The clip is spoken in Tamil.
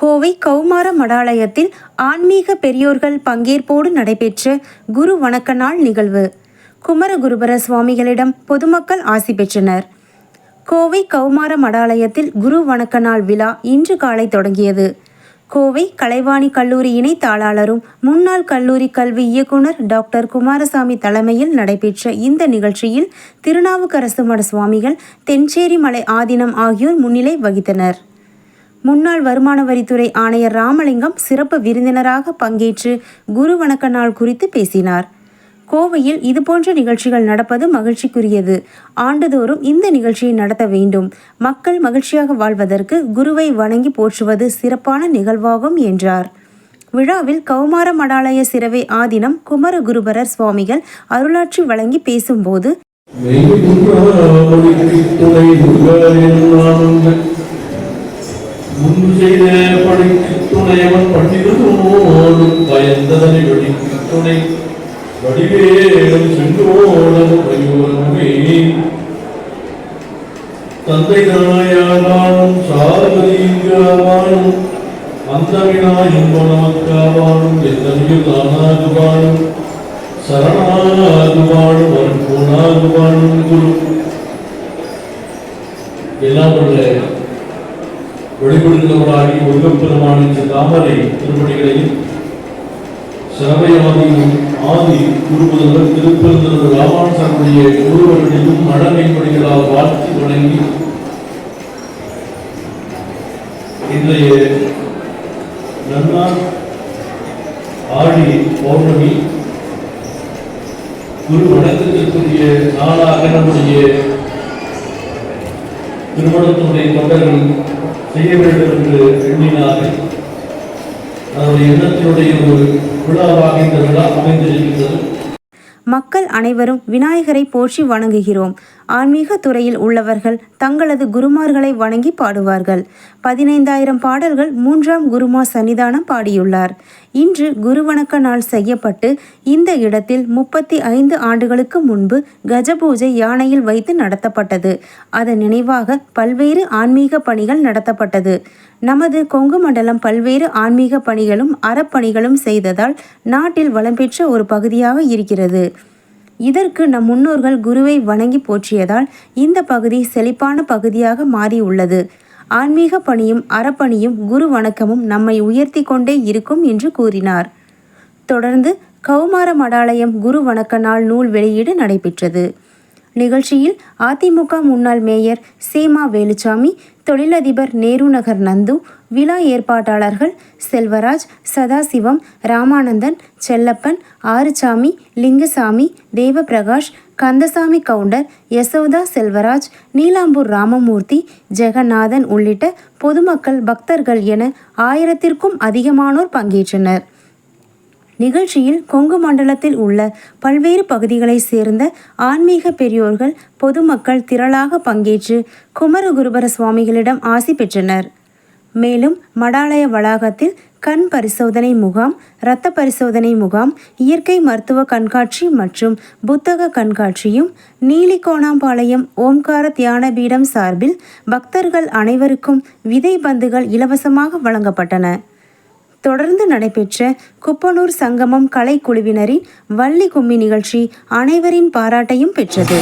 கோவை கௌமார மடாலயத்தில் ஆன்மீக பெரியோர்கள் பங்கேற்போடு நடைபெற்ற குரு வணக்க நாள் நிகழ்வு. குமரகுருபர சுவாமிகளிடம் பொதுமக்கள் ஆசி பெற்றனர். கோவை கௌமார மடாலயத்தில் குரு வணக்க நாள் விழா இன்று காலை தொடங்கியது. கோவை கலைவாணி கல்லூரி இணை தாளாளரும் முன்னாள் கல்லூரி கல்வி இயக்குனர் டாக்டர் குமாரசாமி தலைமையில் நடைபெற்ற இந்த நிகழ்ச்சியில் திருநாவுக்கரசு மட சுவாமிகள் தென்சேரி மலை ஆதீனம் ஆகியோர் முன்னிலை வகித்தனர். முன்னாள் வருமான வரித்துறை ஆணையர் ராமலிங்கம் சிறப்பு விருந்தினராக பங்கேற்று குரு வணக்க நாள் குறித்து பேசினார். கோவையில் இதுபோன்ற நிகழ்ச்சிகள் நடப்பது மகிழ்ச்சிக்குரியது. ஆண்டுதோறும் இந்த நிகழ்ச்சியை நடத்த வேண்டும். மக்கள் மகிழ்ச்சியாக வாழ்வதற்கு குருவை வணங்கி போற்றுவது சிறப்பான நிகழ்வாகும் என்றார். விழாவில் கௌமார மடாலய சிறவை ஆதீனம் குமரகுருபரர் சுவாமிகள் அருளாட்சி வழங்கி பேசும்போது முன்பு செய்த பணிக்கு துணையவன் பண்டிதனோடும் பயந்ததனை வெடிக்கு துணை வடிவேலும் செங்கோடும் மயூரமுமே தந்தை தாயாவானும் சாரதியாவானும் அந்தமினா இன்பம் நமக்காவானும் எத்தனையும் தானாகுவானும் சரணாகுவானும் அன்போனாகுவானும் குரு எல்லாம் உள்ள வெளிப்படுத்தவராகி முருகப்பெருமானின் தாமரை திருப்பணிகளையும் சிறவையாதியும் ஆதி குருமுதல்வர் திருப்பெருந்தர் ராமானுசனுடைய குருவர்களையும் மழமைப்படிகளால் வாழ்த்தி வணங்கி இன்றைய நன்னாள் ஆடி பௌர்ணமி குரு வணக்கத்திற்குரிய நாளாக நம்முடைய திருமணத்தினுடைய தொண்டர்கள் செய்ய வேண்டும் என்று எண்ணினார்கள். அவருடைய எண்ணத்தினுடைய ஒரு விழாவாக இந்த விழா அமைந்திருக்கின்றது. மக்கள் அனைவரும் விநாயகரை போற்றி வணங்குகிறோம். ஆன்மீக துறையில் உள்ளவர்கள் தங்களது குருமார்களை வணங்கி பாடுவார்கள். பதினைந்தாயிரம் பாடல்கள் மூன்றாம் குருமா சன்னிதானம் பாடியுள்ளார். இன்று குருவணக்க நாள் செய்யப்பட்டு இந்த இடத்தில் முப்பத்தி ஐந்து ஆண்டுகளுக்கு முன்பு கஜபூஜை யானையில் வைத்து நடத்தப்பட்டது. அதன் நினைவாக பல்வேறு ஆன்மீக பணிகள் நடத்தப்பட்டது. நமது கொங்கு மண்டலம் பல்வேறு ஆன்மீக பணிகளும் அறப்பணிகளும் செய்ததால் நாட்டில் வளம் பெற்ற ஒரு பகுதியாக இருக்கிறது. இதற்கு நம் முன்னோர்கள் குருவை வணங்கி போற்றியதால் இந்த பகுதி செழிப்பான பகுதியாக மாறியுள்ளது. ஆன்மீக பணியும் அறப்பணியும் குரு வணக்கமும் நம்மை உயர்த்தி கொண்டே இருக்கும் என்று கூறினார். தொடர்ந்து கௌமார மடாலயம் குரு வணக்க நாள் நூல் வெளியீடு நடைபெற்றது. நிகழ்ச்சியில் அதிமுக முன்னாள் மேயர் சீமா வேலுச்சாமி தொழிலதிபர் நேரு நகர் நந்து விழா ஏற்பாட்டாளர்கள் செல்வராஜ் சதாசிவம் ராமானந்தன் செல்லப்பன் ஆறுசாமி லிங்குசாமி தேவபிரகாஷ் கந்தசாமி கவுண்டர் யசோதா செல்வராஜ் நீலாம்பூர் ராமமூர்த்தி ஜெகநாதன் உள்ளிட்ட பொதுமக்கள் பக்தர்கள் என ஆயிரத்திற்கும் அதிகமானோர் பங்கேற்றனர். நிகழ்ச்சியில் கொங்கு மண்டலத்தில் உள்ள பல்வேறு பகுதிகளைச் சேர்ந்த ஆன்மீக பெரியோர்கள் பொதுமக்கள் திரளாக பங்கேற்று குமரகுருபர சுவாமிகளிடம் ஆசி பெற்றனர். மேலும் மடாலய வளாகத்தில் கண் பரிசோதனை முகாம் இரத்த பரிசோதனை முகாம் இயற்கை மருத்துவ கண்காட்சி மற்றும் புத்தக கண்காட்சியும் நீலிகோணாம்பாளையம் ஓம்கார தியான பீடம் சார்பில் பக்தர்கள் அனைவருக்கும் விதை பந்துகள் இலவசமாக வழங்கப்பட்டன. தொடர்ந்து நடைபெற்ற குப்பனூர் சங்கமம் கலைக்குழுவினரின் வள்ளி கும்மி நிகழ்ச்சி அனைவரின் பாராட்டையும் பெற்றது.